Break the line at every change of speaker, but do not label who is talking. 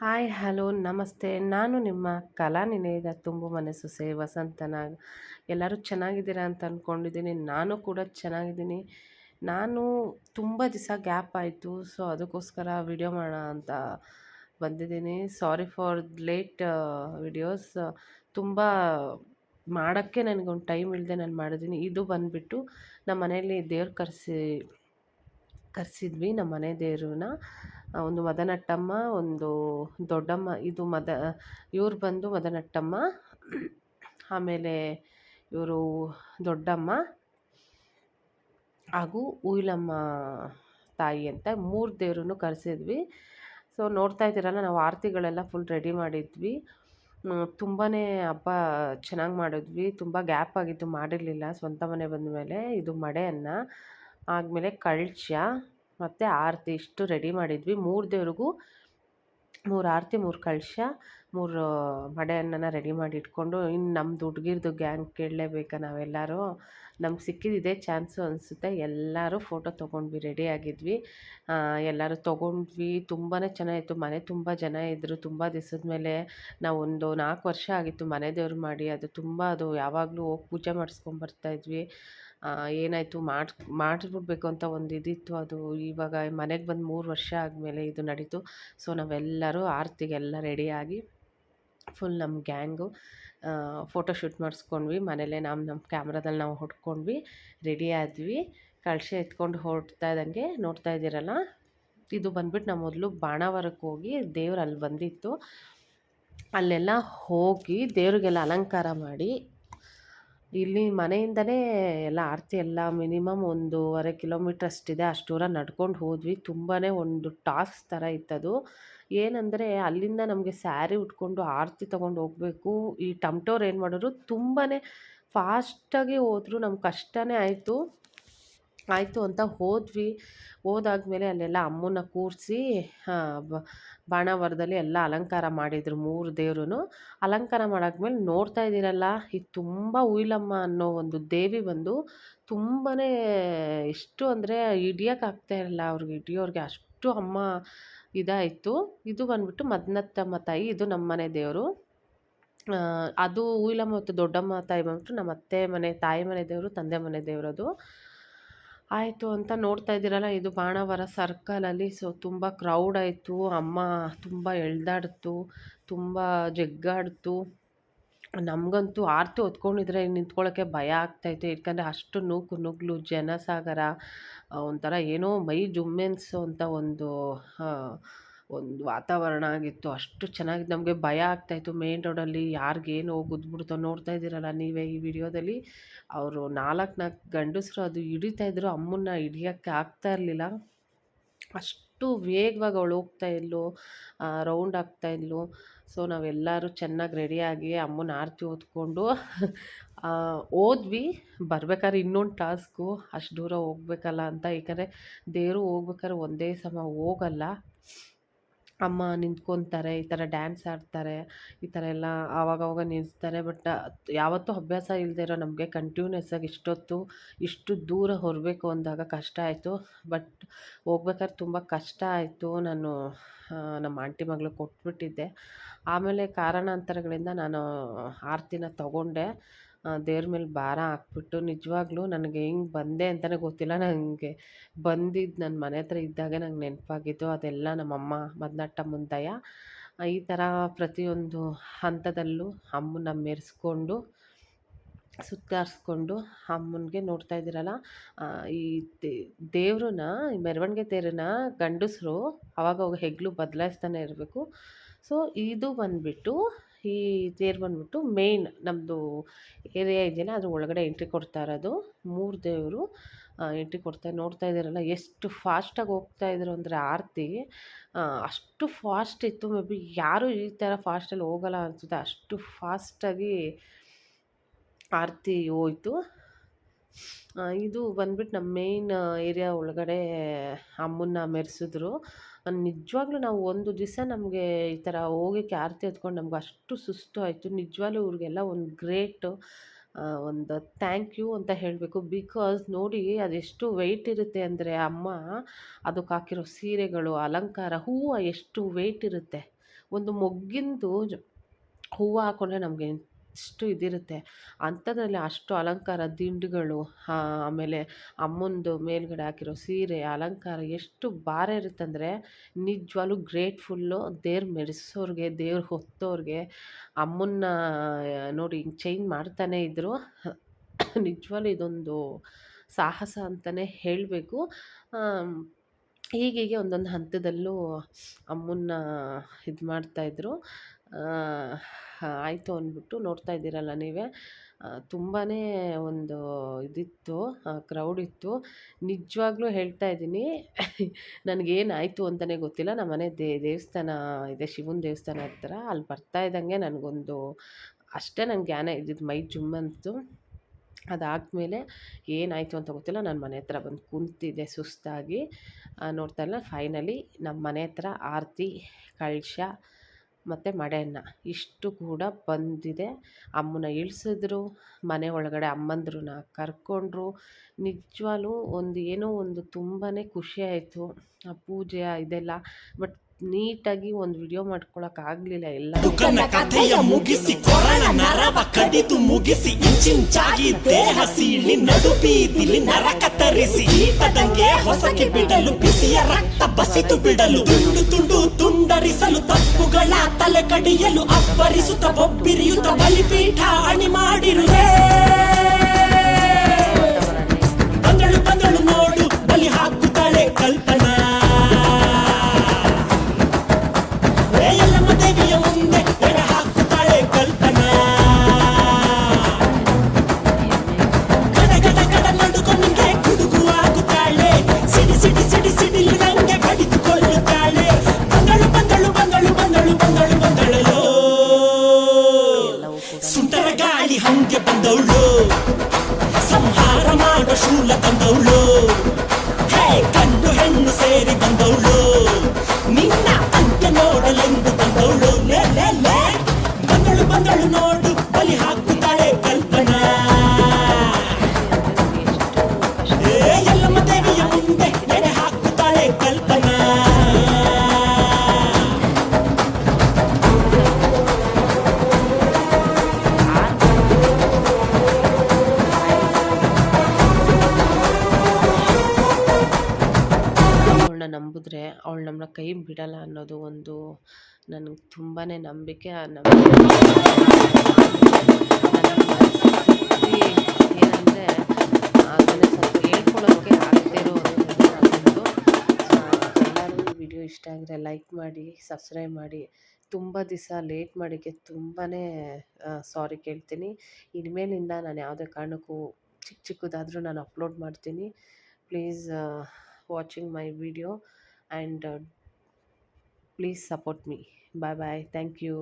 Hi, hello, ನಮಸ್ತೆ. ನಾನು ನಿಮ್ಮ ಕಲಾ ನಿಲಯದ ತುಂಬು ಮನಸ್ಸು ಸೇ ವಸಂತನಾಗ್ ಎಲ್ಲರೂ ಚೆನ್ನಾಗಿದ್ದೀರಾ ಅಂತ ಅಂದ್ಕೊಂಡಿದ್ದೀನಿ ನಾನು ಕೂಡ ಚೆನ್ನಾಗಿದ್ದೀನಿ. ನಾನು ತುಂಬ ದಿವಸ ಗ್ಯಾಪ್ ಆಯಿತು. ಸೊ, ಅದಕ್ಕೋಸ್ಕರ ವಿಡಿಯೋ ಮಾಡೋಣ ಅಂತ ಬಂದಿದ್ದೀನಿ. Sorry for late videos. ತುಂಬ ಮಾಡೋಕ್ಕೆ ನನಗೊಂದು ಟೈಮ್ ಇಲ್ಲದೆ ನಾನು ಮಾಡಿದ್ದೀನಿ. ಇದು ಬಂದುಬಿಟ್ಟು ನಮ್ಮ ಮನೆಯಲ್ಲಿ ದೇವ್ರು ಕರೆಸಿ, ಕರೆಸಿದ್ವಿ ನಮ್ಮ ಮನೆ ದೇವ್ರನ್ನ. ಒಂದು ಮದನಟ್ಟಮ್ಮ, ಒಂದು ದೊಡ್ಡಮ್ಮ, ಇದು ಮದ, ಇವ್ರು ಬಂದು ಮದನಟ್ಟಮ್ಮ, ಆಮೇಲೆ ಇವರು ದೊಡ್ಡಮ್ಮ, ಹಾಗೂ ಉಯಿಲಮ್ಮ ತಾಯಿ ಅಂತ ಮೂರು ದೇವ್ರನ್ನು ಕರೆಸಿದ್ವಿ. ಸೊ, ನೋಡ್ತಾ ಇದ್ದೀರಲ್ಲ, ನಾವು ಆರತಿಗಳೆಲ್ಲ ಫುಲ್ ರೆಡಿ ಮಾಡಿದ್ವಿ. ತುಂಬಾ ಹಬ್ಬ ಚೆನ್ನಾಗಿ ಮಾಡಿದ್ವಿ. ತುಂಬ ಗ್ಯಾಪ್ ಆಗಿತ್ತು ಮಾಡಿರಲಿಲ್ಲ. ಸ್ವಂತ ಮನೆ ಬಂದ ಮೇಲೆ ಇದು ಮಡೆಯನ್ನು. ಆದಮೇಲೆ ಕಳಶ ಮತ್ತು ಆರತಿ ಇಷ್ಟು ರೆಡಿ ಮಾಡಿದ್ವಿ. ಮೂರು ದೇವ್ರಿಗೂ ಮೂರು ಆರತಿ, ಮೂರು ಕಳಶ ಮೂರು ಮಡೆ ಅನ್ನನ ರೆಡಿ ಮಾಡಿ ಇಟ್ಕೊಂಡು ಇನ್ನು ನಮ್ಮದು ಹುಡುಗಿರ್ದು ಗ್ಯಾಂಗ್ ಕೇಳಲೇಬೇಕಾ ನಾವೆಲ್ಲರೂ. ನಮ್ಗೆ ಸಿಕ್ಕಿದ್ದಿದೆ ಚಾನ್ಸು ಅನಿಸುತ್ತೆ. ಎಲ್ಲರೂ ಫೋಟೋ ತೊಗೊಂಡ್ವಿ, ರೆಡಿ ಆಗಿದ್ವಿ. ಎಲ್ಲರೂ ತೊಗೊಂಡ್ವಿ. ತುಂಬಾ ಚೆನ್ನಾಗಿತ್ತು. ಮನೆ ತುಂಬ ಜನ ಇದ್ದರು ತುಂಬ ದಿವಸದ ಮೇಲೆ ನಾವು ಒಂದು ನಾಲ್ಕು ವರ್ಷ ಆಗಿತ್ತು ಮನೆ ದೇವ್ರು ಮಾಡಿ. ಅದು ತುಂಬ ಅದು ಯಾವಾಗಲೂ ಹೋಗಿ ಪೂಜೆ ಮಾಡಿಸ್ಕೊಂಬರ್ತಾಯಿದ್ವಿ ಏನಾಯಿತು ಮಾಡಿ, ಮಾಡಿಬಿಡ್ಬೇಕು ಅಂತ ಒಂದು ಇದಿತ್ತು. ಅದು ಇವಾಗ ಮನೆಗೆ ಬಂದು ಮೂರು ವರ್ಷ ಆದಮೇಲೆ ಇದು ನಡೀತು. ಸೊ, ನಾವೆಲ್ಲರೂ ಆರತಿಗೆಲ್ಲ ರೆಡಿಯಾಗಿ ಫುಲ್ ನಮ್ಮ ಗ್ಯಾಂಗು ಫೋಟೋ ಶೂಟ್ ಮಾಡಿಸ್ಕೊಂಡ್ವಿ. ಮನೇಲೇ ನಮ್ಮ ನಮ್ಮ ಕ್ಯಾಮ್ರಾದಲ್ಲಿ ನಾವು ಹೊಡ್ಕೊಂಡ್ವಿ ರೆಡಿ ಆದ್ವಿ. ಕಳಶ ಎತ್ಕೊಂಡು ಹೊರಡ್ತಾ ಇದ್ದಂಗೆ ನೋಡ್ತಾ ಇದ್ದೀರಲ್ಲ? ಇದು ಬಂದ್ಬಿಟ್ಟು ನಾವು ಮೊದಲು ಬಾಣಾವರಕ್ಕೆ ಹೋಗಿ ದೇವ್ರು ಅಲ್ಲಿ ಬಂದಿತ್ತು. ಅಲ್ಲೆಲ್ಲ ಹೋಗಿ ದೇವರಿಗೆಲ್ಲ ಅಲಂಕಾರ ಮಾಡಿ ಇಲ್ಲಿ ಮನೆಯಿಂದಲೇ ಎಲ್ಲ ಆರತಿ ಎಲ್ಲ ಮಿನಿಮಮ್ ಒಂದೂವರೆ ಕಿಲೋಮೀಟ್ರ್ ಅಷ್ಟಿದೆ. ಅಷ್ಟು ದೂರ ನಡ್ಕೊಂಡು ಹೋದ್ವಿ. ತುಂಬಾ ಒಂದು ಟಾಸ್ಕ್ ಥರ ಇತ್ತದು. ಏನಂದರೆ ಅಲ್ಲಿಂದ ನಮಗೆ ಸ್ಯಾರಿ ಉಟ್ಕೊಂಡು ಆರತಿ ತೊಗೊಂಡು ಹೋಗಬೇಕು. ಈ ಟಮ್ಟೋರು ಏನು ಮಾಡಿದ್ರು ತುಂಬಾ ಫಾಸ್ಟಾಗಿ ಹೋದ್ರು. ನಮ್ಗೆ ಕಷ್ಟನೇ ಆಯಿತು. ಆಯಿತು ಅಂತ ಹೋದ್ವಿ. ಹೋದಾದ್ಮೇಲೆ ಅಲ್ಲೆಲ್ಲ ಅಮ್ಮನ ಕೂರಿಸಿ ಬಾಣಾವರದಲ್ಲಿ ಎಲ್ಲ ಅಲಂಕಾರ ಮಾಡಿದರು ಮೂರು ದೇವ್ರೂ ಅಲಂಕಾರ ಮಾಡಾದ್ಮೇಲೆ ನೋಡ್ತಾ ಇದ್ದೀರಲ್ಲ, ಇದು ತುಂಬ ಉಯ್ಲಮ್ಮ ಅನ್ನೋ ಒಂದು ದೇವಿ ಬಂದು ತುಂಬಾ ಇಷ್ಟು ಅಂದರೆ ಹಿಡಿಯೋಕ್ಕಾಗ್ತಾ ಇರಲ್ಲ ಅವ್ರಿಗೆ, ಹಿಡಿಯೋರಿಗೆ ಅಷ್ಟು ಅಮ್ಮ ಇದಾಯಿತು. ಇದು ಬಂದ್ಬಿಟ್ಟು ಮದ್ನತ್ತಮ್ಮ ತಾಯಿ, ಇದು ನಮ್ಮ ಮನೆ ದೇವರು ಅದು ಉಯ್ಲಮ್ಮ ಮತ್ತು ದೊಡ್ಡಮ್ಮ ತಾಯಿ ಬಂದ್ಬಿಟ್ಟು ನಮ್ಮ ಅತ್ತೆ ಮನೆ, ತಾಯಿ ಮನೆ ದೇವರು, ತಂದೆ ಮನೆ ದೇವರದು ಆಯಿತು ಅಂತ ನೋಡ್ತಾ ಇದ್ದೀರಲ್ಲ, ಇದು ಬಾಣಾವರ ಸರ್ಕಲಲ್ಲಿ ಸೊ ತುಂಬ ಕ್ರೌಡ್ ಆಯಿತು. ಅಮ್ಮ ತುಂಬ ಎಳ್ದಾಡ್ತು, ತುಂಬ ಜಗ್ಗಾಡ್ತು. ನಮಗಂತೂ ಆರತಿ ಹೊತ್ಕೊಂಡಿದ್ರೆ ನಿಂತ್ಕೊಳ್ಳೋಕ್ಕೆ ಭಯ ಆಗ್ತಾಯಿತ್ತು ಯಾಕಂದರೆ ಅಷ್ಟು ನೂಕು ನುಗ್ಲು, ಜನಸಾಗರ ಒಂಥರ ಏನೋ ಮೈ ಜುಮ್ಮೆನ್ಸು ಅಂತ ಒಂದು ಒಂದು ವಾತಾವರಣ ಆಗಿತ್ತು, ಅಷ್ಟು ಚೆನ್ನಾಗಿ ನಮಗೆ ಭಯ ಆಗ್ತಾಯಿತ್ತು ಮೇನ್ ರೋಡಲ್ಲಿ ಯಾರಿಗೇನು ಹೋಗಿ ನೋಡ್ತಾ ಇದ್ದೀರಲ್ಲ ನೀವೇ ಈ ವಿಡಿಯೋದಲ್ಲಿ. ಅವರು ನಾಲ್ಕು ನಾಲ್ಕು ಗಂಡಸರು ಅದು ಹಿಡಿತಾಯಿದ್ರು ಅಮ್ಮನ್ನ ಹಿಡಿಯೋಕ್ಕೆ ಆಗ್ತಾ ಇರಲಿಲ್ಲ. ಅಷ್ಟು ವೇಗವಾಗಿ ಅವಳು ಹೋಗ್ತಾ ಇದ್ಲು ರೌಂಡ್ ಆಗ್ತಾ ಇದ್ಲು. ಸೊ, ನಾವೆಲ್ಲರೂ ಚೆನ್ನಾಗಿ ರೆಡಿಯಾಗಿ ಅಮ್ಮನ ಆರತಿ ಓದ್ಕೊಂಡು ಹೋದ್ವಿ. ಬರ್ಬೇಕಾದ್ರೆ ಇನ್ನೊಂದು ಟಾಸ್ಕು ಅಷ್ಟು ದೂರ ಹೋಗ್ಬೇಕಲ್ಲ ಅಂತ. ಏಕೆಂದರೆ ದೇವರು ಹೋಗ್ಬೇಕಾದ್ರೆ ಒಂದೇ ಸಮ ಹೋಗಲ್ಲ. ಅಮ್ಮ ನಿಂತ್ಕೊತಾರೆ, ಈ ಥರ ಡ್ಯಾನ್ಸ್ ಆಡ್ತಾರೆ, ಈ ಥರ ಎಲ್ಲ ಆವಾಗವಾಗ ನಿಲ್ಲಿಸ್ತಾರೆ ಬಟ್ ಯಾವತ್ತೂ ಅಭ್ಯಾಸ ಇಲ್ಲದೆ ಇರೋ ನಮಗೆ ಕಂಟಿನ್ಯೂಸ್ ಆಗಿ ಇಷ್ಟೊತ್ತು, ಇಷ್ಟು ದೂರ ಹೊರಬೇಕು ಅಂದಾಗ ಕಷ್ಟ ಆಯಿತು. ಬಟ್ ಹೋಗ್ಬೇಕಾದ್ರೆ ತುಂಬ ಕಷ್ಟ ಆಯಿತು. ನಾನು ನಮ್ಮ ಆಂಟಿ ಮಗಳು ಕೊಟ್ಬಿಟ್ಟಿದ್ದೆ. ಆಮೇಲೆ ಕಾರಣಾಂತರಗಳಿಂದ ನಾನು ಆರತಿನ ತಗೊಂಡೆ. ದೇವ್ರ ಮೇಲೆ ಭಾರ ಹಾಕ್ಬಿಟ್ಟು ನಿಜವಾಗ್ಲೂ ನನಗೆ ಹೆಂಗೆ ಬಂದೆ ಅಂತಲೇ ಗೊತ್ತಿಲ್ಲ. ನನಗೆ ಬಂದಿದ್ದು ನನ್ನ ಮನೆ ಹತ್ರ ಇದ್ದಾಗ ನಂಗೆ ನೆನಪಾಗಿದ್ದು ಅದೆಲ್ಲ ನಮ್ಮಮ್ಮ, ಮದ್ನಟ್ಟ ಮುಂದಯ್ಯ ಈ ಥರ ಪ್ರತಿಯೊಂದು ಹಂತದಲ್ಲೂ ಅಮ್ಮನ ಮೆರೆಸ್ಕೊಂಡು ಸುತ್ತಾರಿಸ್ಕೊಂಡು ಅಮ್ಮನಿಗೆ ನೋಡ್ತಾ ಇದ್ದೀರಲ್ಲ? ಈ ದೇವ್ರನ್ನ ಈ ಮೆರವಣಿಗೆ ತೇರನ್ನ ಗಂಡಸರು ಅವಾಗವಾಗ ಹೆಗ್ಲು ಬದಲಾಯಿಸ್ತಾನೆ ಇರಬೇಕು. ಸೊ ಇದು ಬಂದುಬಿಟ್ಟು ಈ ತೇರು ಬಂದ್ಬಿಟ್ಟು ಮೇಯ್ನ್ ನಮ್ಮದು ಏರಿಯಾ ಇದೆಯಲ್ಲ, ಅದ್ರ ಒಳಗಡೆ ಎಂಟ್ರಿ ಕೊಡ್ತಾ ಇರೋದು. ಮೂರು ದೇವರು ಎಂಟ್ರಿ ಕೊಡ್ತಾ ನೋಡ್ತಾ ಇದ್ದೀರಲ್ಲ, ಎಷ್ಟು ಫಾಸ್ಟಾಗಿ ಹೋಗ್ತಾ ಇದ್ರು ಅಂದರೆ ಆರತಿ ಅಷ್ಟು ಫಾಸ್ಟ್ ಇತ್ತು. ಮೇ ಬಿ ಯಾರೂ ಈ ಥರ ಫಾಸ್ಟಲ್ಲಿ ಹೋಗಲ್ಲ ಅನಿಸುತ್ತೆ. ಅಷ್ಟು ಫಾಸ್ಟಾಗಿ ಆರತಿ ಹೋಯ್ತು. ಇದು ಬಂದ್ಬಿಟ್ಟು ನಮ್ಮ ಮೇಯ್ನ್ ಏರಿಯಾ ಒಳಗಡೆ ಅಮ್ಮನ್ನ ಮೆರೆಸಿದ್ರು. ನಿಜವಾಗ್ಲೂ ನಾವು ಒಂದು ದಿವಸ ನಮಗೆ ಈ ಥರ ಹೋಗೋಕ್ಕೆ ಆರತಿ ಎತ್ಕೊಂಡು ನಮ್ಗೆ ಅಷ್ಟು ಸುಸ್ತು ಆಯಿತು. ನಿಜವಾಗ್ಲೂ ಇವ್ರಿಗೆಲ್ಲ ಒಂದು ಗ್ರೇಟ್ ಒಂದು ಥ್ಯಾಂಕ್ ಯು ಅಂತ ಹೇಳಬೇಕು. ಬಿಕಾಸ್ ನೋಡಿ ಅದೆಷ್ಟು ವೆಯ್ಟ್ ಇರುತ್ತೆ ಅಂದರೆ ಅಮ್ಮ ಅದಕ್ಕೆ ಹಾಕಿರೋ ಸೀರೆಗಳು, ಅಲಂಕಾರ, ಹೂವು ಎಷ್ಟು ವೆಯ್ಟ್ ಇರುತ್ತೆ. ಒಂದು ಮೊಗ್ಗಿಂದು ಹೂವು ಹಾಕ್ಕೊಂಡ್ರೆ ನಮಗೆ ಎಷ್ಟು ಇದಿರುತ್ತೆ. ಅಂಥದ್ರಲ್ಲಿ ಅಷ್ಟು ಅಲಂಕಾರ ದಿಂಡುಗಳು ಆಮೇಲೆ ಅಮ್ಮಂದು ಮೇಲ್ಗಡೆ ಹಾಕಿರೋ ಸೀರೆ, ಅಲಂಕಾರ ಎಷ್ಟು ಭಾರ ಇರುತ್ತಂದರೆ ನಿಜವಾಗ್ಲೂ ಗ್ರೇಟ್ಫುಲ್ಲು ದೇವ್ರು ಮೆರೆಸೋರ್ಗೆ ದೇವ್ರು ಹೊತ್ತೋರಿಗೆ ಅಮ್ಮನ್ನ, ನೋಡಿ ಹಿಂಗೆ ಚೇಂಜ್ ಮಾಡ್ತಾನೇ ಇದ್ದರು ನಿಜವಾಗ್ಲೂ ಇದೊಂದು ಸಾಹಸ ಅಂತಲೇ ಹೇಳಬೇಕು. ಹೀಗೀಗೆ ಒಂದೊಂದು ಹಂತದಲ್ಲೂ ಅಮ್ಮನ್ನ ಇದು ಮಾಡ್ತಾಯಿದ್ರು ಆಯಿತು ಅಂದ್ಬಿಟ್ಟು ನೋಡ್ತಾ ಇದ್ದೀರಲ್ಲ ನೀವೇ. ತುಂಬಾ ಒಂದು ಇದಿತ್ತು ಕ್ರೌಡ್ ಇತ್ತು. ನಿಜವಾಗ್ಲೂ ಹೇಳ್ತಾ ಇದ್ದೀನಿ ನನಗೇನಾಯಿತು ಅಂತಲೇ ಗೊತ್ತಿಲ್ಲ. ನಮ್ಮ ಮನೆ ದೇವಸ್ಥಾನ ಇದೆ, ಶಿವನ ದೇವಸ್ಥಾನ ಹತ್ರ. ಅಲ್ಲಿ ಬರ್ತಾ ಇದ್ದಂಗೆ ನನಗೊಂದು, ಅಷ್ಟೇ ನನ್ನ ಜ್ಞಾನ ಇದ್ದಿದ್ದು ಮೈ ಜುಮ್ಮಂತು ಅದಾದಮೇಲೆ ಏನಾಯಿತು ಅಂತ ಗೊತ್ತಿಲ್ಲ. ನಾನು ಮನೆ ಹತ್ರ ಬಂದು ಕುಂತಿದ್ದೆ ಸುಸ್ತಾಗಿ. ನೋಡ್ತಾ ಇಲ್ಲ ಫೈನಲಿ ನಮ್ಮ ಮನೆ ಹತ್ರ ಆರತಿ ಕಳಶ ಮತ್ತು ಮಡೆಯನ್ನ. ಇಷ್ಟು ಕೂಡ ಬಂದಿದೆ. ಅಮ್ಮನ ಇಳಿಸಿದ್ರು, ಮನೆ ಒಳಗಡೆ ಅಮ್ಮಂದ್ರನ್ನ ಕರ್ಕೊಂಡ್ರು. ನಿಜವಾಗ್ಲೂ ಒಂದು ಏನೋ ಒಂದು ತುಂಬಾ ಖುಷಿ ಆಯಿತು. ಆ ಪೂಜೆ, ಇದೆಲ್ಲ. ಬಟ್ ನೀಟಾಗಿ ಒಂದು ವಿಡಿಯೋ ಮಾಡ್ಕೊಳಕ್ಕಾಗಲಿಲ್ಲ ಎಲ್ಲ.
ದುಃಖನ ಕಥೆಯ ಮುಗಿಸಿ, ಕೊರಳ ನರವ ಕಡಿದು ಮುಗಿಸಿ, ಇಂಚಿಂಚಾಗಿ ದೇಹ ಸೀಳಿ ನಡು ಬೀದಿಲಿ ನರ ಕತ್ತರಿಸಿ ಈಟದಂಗೆ ಹೊಸಕಿ ಬಿಡಲು, ಬಿಸಿಯ ರಕ್ತ ಬಸಿತು ಬಿಡಲು, ತುಂಡು ತುಂಡು ತಪ್ಪುಗಳ ತಲೆ ಕಡಿಯಲು ಅಬ್ಬರಿಸುತ್ತ ಬೊಬ್ಬಿರಿಯುತ್ತ ಬಲಿಪೀಠ ಅಣಿ ಮಾಡಿರುವೆ ಅಲ್ಲಿ ನೋಡು, ಬಲಿ ಹಾಕುತ್ತಾಳೆ ಕಲ್ಪನಾ. ಎಲ್ಲಮ್ಮ ದೇವಿಯ ಮುಂದೆ ಎಡೆ ಹಾಕುತ್ತಾಳೆ ಕಲ್ಪನಾ.
ನಂಬಿದ್ರೆ ಅವಳು ನಮ್ಮನ್ನ ಕೈ ಬಿಡಲ್ಲ ಅನ್ನೋದು ಒಂದು ನನಗೆ ತುಂಬಾ ನಂಬಿಕೆ, ಆ ನಂಬಿಕೆ ಏನಂದರೆ ಅದನ್ನು ಸ್ವಲ್ಪ ಹೇಳ್ಕೊಳ್ಳೋಕ್ಕೆ ಆಗದೇ ಇರೋ ನಂದು ಎಲ್ಲರಿಗೂ ವಿಡಿಯೋ ಇಷ್ಟ ಆಗಿದ್ರೆ ಲೈಕ್ ಮಾಡಿ, ಸಬ್ಸ್ಕ್ರೈಬ್ ಮಾಡಿ. ತುಂಬ ದಿವಸ ಲೇಟ್ ಮಾಡಿಕ್ಕೆ ತುಂಬಾ ಸಾರಿ ಕೇಳ್ತೀನಿ. ಇನ್ಮೇಲಿಂದ ನಾನು ಯಾವುದೇ ಕಾರಣಕ್ಕೂ ಚಿಕ್ಕ ಚಿಕ್ಕದಾದರೂ ನಾನು ಅಪ್ಲೋಡ್ ಮಾಡ್ತೀನಿ. Please watching my video and please support me. Bye bye thank you